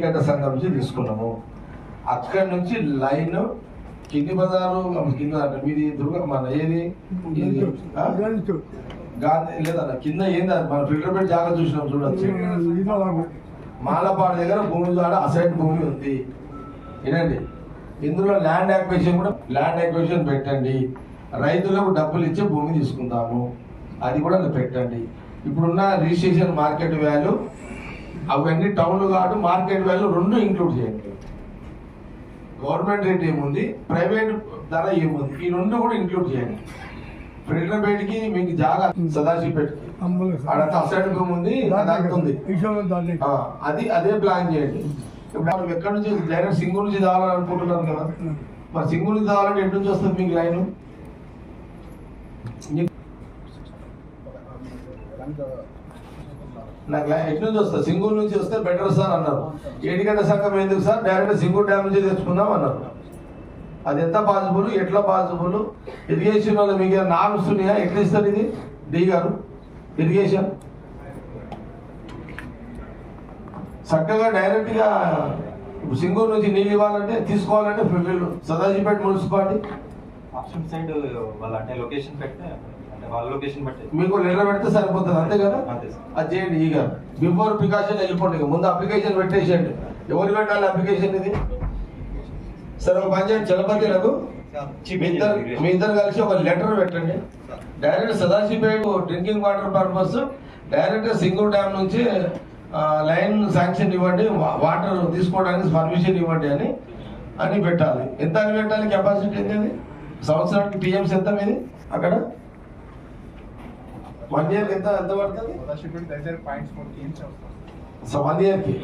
వ్యక్తిగత సంఘం నుంచి తీసుకున్నాము. అక్కడి నుంచి లైన్ కింది బజారు కింద మీది దుర్గ మన ఏది? గాంధీ లేదా కింద ఏంది మన ఫిల్టర్ పెట్టి జాగా చూసినాం చూడొచ్చు. మాలపాడు దగ్గర భూమి ద్వారా అసైడ్ భూమి ఉంది. వినండి ఇందులో ల్యాండ్ యాక్విజిషన్ కూడా ల్యాండ్ యాక్విజిషన్ పెట్టండి. రైతులకు డబ్బులు ఇచ్చి భూమి తీసుకుందాము. అది కూడా పెట్టండి. ఇప్పుడున్న రిజిస్ట్రేషన్ మార్కెట్ వాల్యూ అవన్నీ టౌన్ కాదు మార్కెట్ వాల్యూ రెండు ఇంక్లూడ్ చేయండి. గవర్నమెంట్ రేట్ ఏముంది? ప్రైవేట్ ధర ఏముంది? ఈ రెండు కూడా ఇంక్లూడ్ చేయండి. ఫిల్టర్ బెడ్కి మీకు జాగా సదాశివపేటకి ఆడ అసైడ్ భూమి ఉంది ఉంది. అది అదే ప్లాన్ చేయండి. ఇప్పుడు మనం ఎక్కడి నుంచి డైరెక్ట్ సింగూరు నుంచి అనుకుంటున్నాను కదా. మరి సింగూరు నుంచి తాగాలంటే ఎటు నుంచి వస్తుంది మీకు లైన్? నాకు ఎటు నుంచి వస్తుంది సింగూరు నుంచి వస్తే బెటర్ సార్ అన్నారు. ఏడిగంట సంఘం ఎందుకు సార్? డైరెక్ట్ సింగూరు డ్యామ్ నుంచి తెచ్చుకుందాం అన్నారు. అది ఎంత పాసిబుల్ ఎట్లా పాసిబుల్ ఇరిగేషన్ వల్ల మీకు నార్మ్స్ ఉన్నాయా? ఎట్లా ఇస్తారు ఇది? డి గారు ఇరిగేషన్ చక్కగా డైరెక్ట్గా సింగూరు నుంచి నీళ్ళు ఇవ్వాలంటే తీసుకోవాలంటే వీళ్ళు సదాజీపేట మున్సిపాలిటీ. ఆప్షన్ సైడ్ వాళ్ళ అంటే లొకేషన్ పెడితే వాళ్ళ లొకేషన్ బట్టి. మీకు లెటర్ పెడితే సరిపోతుంది అంతే కదా. అది చేయండి ఈగ బిఫోర్ ప్రికాషన్ వెళ్ళిపోండి ఇక. ముందు అప్లికేషన్ పెట్టేసేయండి. ఎవరు పెట్టాలి అప్లికేషన్ ఇది? సరే ఒక పని చేయండి. చలపతి రఘు మీ ఇద్దరు మీ ఇద్దరు కలిసి ఒక లెటర్ పెట్టండి. Direct Sadashivpet drinking water purpose direct Singur dam నుంచి లైన్ శాంక్షన్ ఇవ్వండి. వాటర్ తీసుకోవడానికి పర్మిషన్ ఇవ్వండి అని అని పెట్టాలి. ఎంత అని పెట్టాలి? కెపాసిటీ ఇది? సంవత్సరానికి టీఎంసీ ఎంత మీది? అక్కడ? వన్ ఇయర్ ఎంత ఎంత పడుతుంది? సో వన్ ఇయర్కి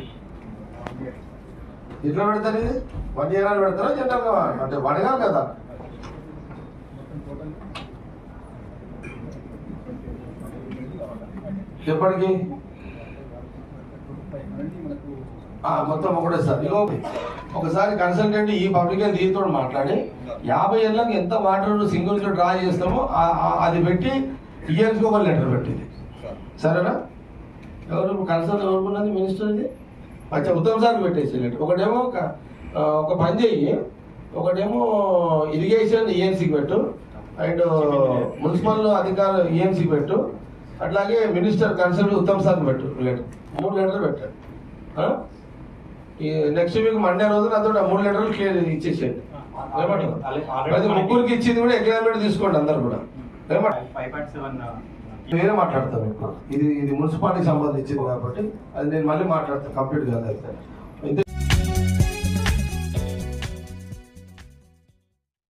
ఎట్లా పెడతారు ఇది? వన్ ఇయర్ అని పెడతారా జనరల్గా అంటే వడగా కదా. ఎప్పటికి? మొత్తం ఒకటే సార్. ఇగో ఒకసారి కన్సల్టెంట్ ఈ పబ్లిక్ దీంతో మాట్లాడి యాభై ఏళ్ళకి ఎంత వాటర్ సింగిల్ డ్రా చేస్తామో అది పెట్టి ఇయర్స్కి ఒక లెటర్ పెట్టింది. సరేనా? ఎవరు కన్సల్ట్ ఎవరుకున్నది మినిస్టర్ ఇది? అచ్చా ఉత్తమ్ సార్ పెట్టేసి లెటర్. ఒకటేమో ఒక పని చెయ్యి. ఒకటేమో ఇరిగేషన్ ఈఎన్సీకి పెట్టు. అండ్ మున్సిపల్ అధికారులు ఈఎన్సీ పెట్టు. అట్లాగే మినిస్టర్ కన్సల్ట్ ఉత్తమ్ సార్ పెట్టు లెటర్. మూడు లెటర్లు పెట్టాడు నెక్స్ట్ వీక్ మండే రోజు నాతో మూడు లెటర్లు క్లియర్ ఇచ్చేసేయండి. ముగ్గురికి ఇచ్చింది కూడా అగ్రిమెంట్ తీసుకోండి అందరు కూడా. వేరే మాట్లాడతాను ఇది ఇది మున్సిపాలిటీకి సంబంధించింది కాబట్టి అది నేను మళ్ళీ మాట్లాడతాను కంప్లీట్ కాదు